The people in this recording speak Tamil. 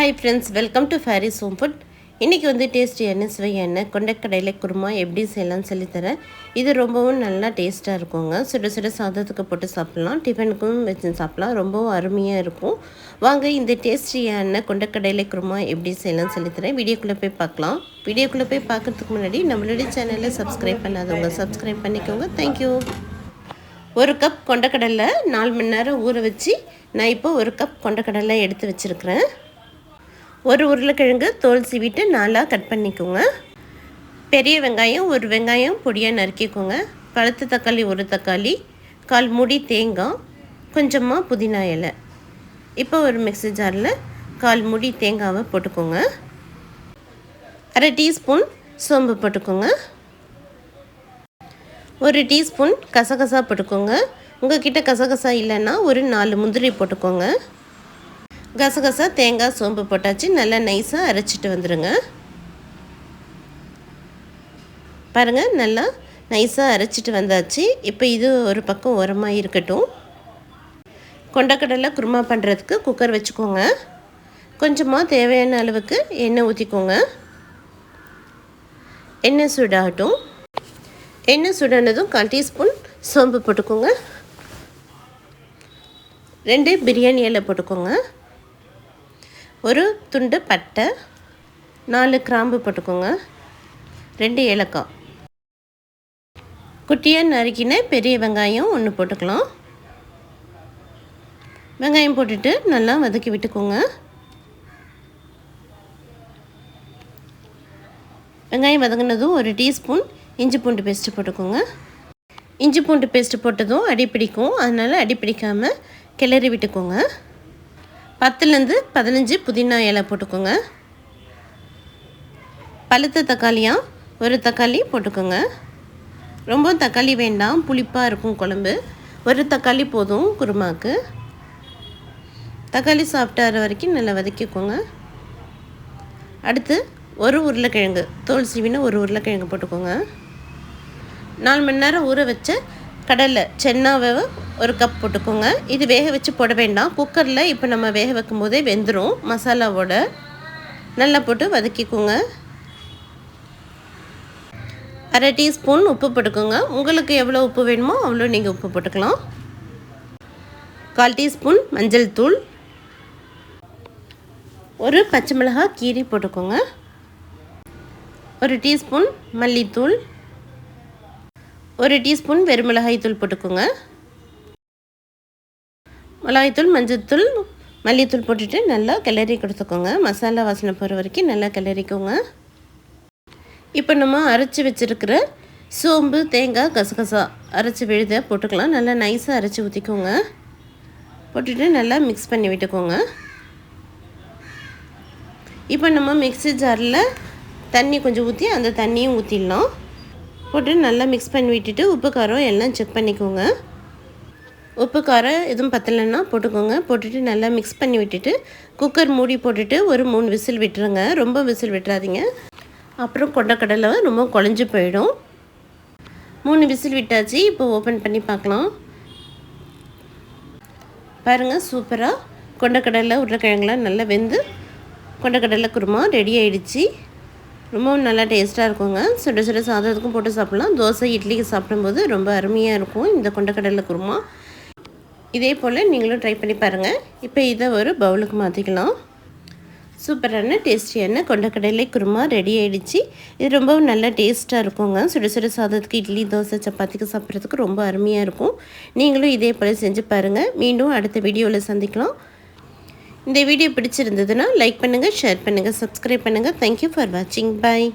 Hi friends welcome to fairy's home food இன்றைக்கி வந்து டேஸ்டியான சுவையான கொண்டக்கடையில் குருமா எப்படி செய்யலாம்னு சொல்லித்தரேன். இது ரொம்பவும் நல்லா டேஸ்ட்டாக இருக்குங்க. சுட சுட சாதத்துக்கு போட்டு சாப்பிட்லாம். டிஃபனுக்கும் வச்சு சாப்பிட்லாம். ரொம்பவும் அருமையாக இருக்கும். வாங்க இந்த டேஸ்டியான கொண்டக்கடையில் குருமா எப்படி செய்யலாம்னு சொல்லித்தரேன். வீடியோக்குள்ளே போய் பார்க்கலாம். வீடியோக்குள்ளே போய் பார்க்குறதுக்கு முன்னாடி நம்மளுடைய சேனலை சப்ஸ்கிரைப் பண்ணாதவங்க சப்ஸ்கிரைப் பண்ணிக்கோங்க. தேங்க்யூ ஒரு கப் கொண்டக்கடலை நாலு மணி நேரம் ஊற வச்சு நான் இப்போ ஒரு கப் கொண்டக்கடலை எடுத்து வச்சுருக்கிறேன். ஒரு உருளைக்கிழங்கு தோல் சீவிட்டு நாலாக கட் பண்ணிக்கோங்க. பெரிய வெங்காயம் ஒரு வெங்காயம் பொடியாக நறுக்கிக்கோங்க. பழுத்த தக்காளி ஒரு தக்காளி கால் முடி தேங்காய் கொஞ்சமாக புதினா இலை. இப்போ ஒரு மிக்ஸி ஜாரில் கால் முடி தேங்காவை போட்டுக்கோங்க. அரை டீஸ்பூன் சோம்பு போட்டுக்கோங்க. ஒரு டீஸ்பூன் கசகசா போட்டுக்கோங்க. உங்கள் கிட்டே கசகசா இல்லைன்னா ஒரு நாலு முந்திரி போட்டுக்கோங்க. கசகசா தேங்காய் சோம்பு போட்டாச்சு. நல்லா நைஸாக அரைச்சிட்டு வந்துடுங்க பாருங்கள் நல்லா நைஸாக அரைச்சிட்டு வந்தாச்சு. இப்போ இது ஒரு பக்கம் உரமாக இருக்கட்டும். கொண்டக்கடலை குருமா பண்ணுறதுக்கு குக்கர் வச்சுக்கோங்க. கொஞ்சமாக தேவையான அளவுக்கு எண்ணெய் ஊற்றிக்கோங்க எண்ணெய் சூடாகட்டும். எண்ணெய் சூடானதும் கால் டீஸ்பூன் சோம்பு போட்டுக்கோங்க. ரெண்டு பிரியாணி இலை போட்டுக்கோங்க. ஒரு துண்டு பட்டை நாலு கிராம்பு போட்டுக்கோங்க. ரெண்டு ஏலக்காய். குட்டியாக நறுக்கின பெரிய வெங்காயம் ஒன்று போட்டுக்கலாம். வெங்காயம் போட்டுட்டு நல்லா வதக்கி விட்டுக்கோங்க. வெங்காயம் வதங்கினதும் ஒரு டீஸ்பூன் இஞ்சி பூண்டு பேஸ்ட்டு போட்டுக்கோங்க. இஞ்சி பூண்டு பேஸ்ட்டு போட்டதும் அடி பிடிக்கும். அதனால் அடி பிடிக்காமல் கிளறி விட்டுக்கோங்க. பத்துலேருந்து பதினஞ்சு புதினா இலை போட்டுக்கோங்க. பழுத்த தக்காளியாக ஒரு தக்காளி போட்டுக்கோங்க. ரொம்ப தக்காளி வேண்டாம் புளிப்பாக இருக்கும் குழம்பு. ஒரு தக்காளி போதும் குருமாவுக்கு தக்காளி சாப்பிட்டார வரைக்கும் நல்லா வதக்கிக்கோங்க. அடுத்து ஒரு உருளைக்கிழங்கு தோல் சீவின ஒரு உருளைக்கிழங்கு போட்டுக்கோங்க. நாலு மணி நேரம் ஊற வச்ச கடலை சென்னாவை ஒரு கப் போட்டுக்கோங்க. இது வேக வச்சு போட வேண்டாம். குக்கரில் இப்போ நம்ம வேக வைக்கும் போதே வெந்துடும் மசாலாவோட நல்லா போட்டு வதக்கிக்கோங்க. அரை டீஸ்பூன் உப்பு போட்டுக்கோங்க. உங்களுக்கு எவ்வளோ உப்பு வேணுமோ அவ்வளோ நீங்கள் உப்பு போட்டுக்கலாம். கால் டீஸ்பூன் மஞ்சள் தூள். ஒரு பச்சை மிளகாய் கீரி போட்டுக்கோங்க. ஒரு டீஸ்பூன் மல்லித்தூள். ஒரு டீஸ்பூன் வெறுமிளகாய் தூள் போட்டுக்கோங்க. மிளகாய்த்தூள் மஞ்சத்தூள் மல்லித்தூள் போட்டுட்டு நல்லா கிளறி கொடுத்துக்கோங்க. மசாலா வாசனை போகிற வரைக்கும் நல்லா கிளறிக்கோங்க. இப்போ நம்ம அரைச்சி வச்சுருக்கிற சோம்பு தேங்காய் கசகசா அரைச்சி விழுத போட்டுக்கலாம். நல்லா நைஸாக அரைச்சி ஊற்றிக்கோங்க போட்டுட்டு நல்லா மிக்ஸ் பண்ணி விட்டுக்கோங்க. இப்போ நம்ம மிக்ஸி ஜாரில் தண்ணி கொஞ்சம் ஊற்றி அந்த தண்ணியும் ஊற்றிடலாம் போட்டு நல்லா மிக்ஸ் பண்ணி விட்டுட்டு உப்பு காரம் எல்லாம் செக் பண்ணிக்கோங்க. உப்பு காரம் எதுவும் பத்தலைன்னா போட்டுக்கோங்க. போட்டுட்டு நல்லா மிக்ஸ் பண்ணி விட்டுட்டு குக்கர் மூடி போட்டுட்டு ஒரு மூணு விசில் விட்டுருங்க. ரொம்ப விசில் விட்டுறாதீங்க. அப்புறம் கொண்டக்கடலை ரொம்ப குழஞ்சி போயிடும். மூணு விசில் விட்டாச்சு இப்போ ஓப்பன் பண்ணி பார்க்கலாம். பாருங்கள் சூப்பராக கொண்டக்கடலை உருளைக்கிழங்குலாம் நல்லா வெந்து கொண்டக்கடலை குருமா ரெடி ஆகிடுச்சு ரொம்பவும் நல்லா டேஸ்ட்டாக இருக்குங்க. சுட சுட சாதத்துக்கும் போட்டு சாப்பிட்லாம். தோசை இட்லிக்கு சாப்பிடும்போது ரொம்ப அருமையாக இருக்கும். இந்த கொண்டக்கடலை குருமா. இதே போல் நீங்களும் ட்ரை பண்ணி பாருங்கள் இப்போ இதை ஒரு பவுலுக்கு மாற்றிக்கலாம் சூப்பரான டேஸ்டியான கொண்டக்கடலை குருமா ரெடி ஆகிடுச்சு இது ரொம்பவும் நல்லா டேஸ்ட்டாக இருக்குங்க. சுட சுட சாதத்துக்கு இட்லி தோசை சப்பாத்திக்கு சாப்பிட்றதுக்கு ரொம்ப அருமையாக இருக்கும். நீங்களும் இதே போல் செஞ்சு பாருங்கள் மீண்டும் அடுத்த வீடியோவில் சந்திக்கலாம். இந்த வீடியோ பிடிச்சிருந்ததுன்னா லைக் பண்ணுங்கள் ஷேர் பண்ணுங்கள் சப்ஸ்கிரைப் பண்ணுங்கள் தேங்க்யூ ஃபார் வாட்சிங் பாய்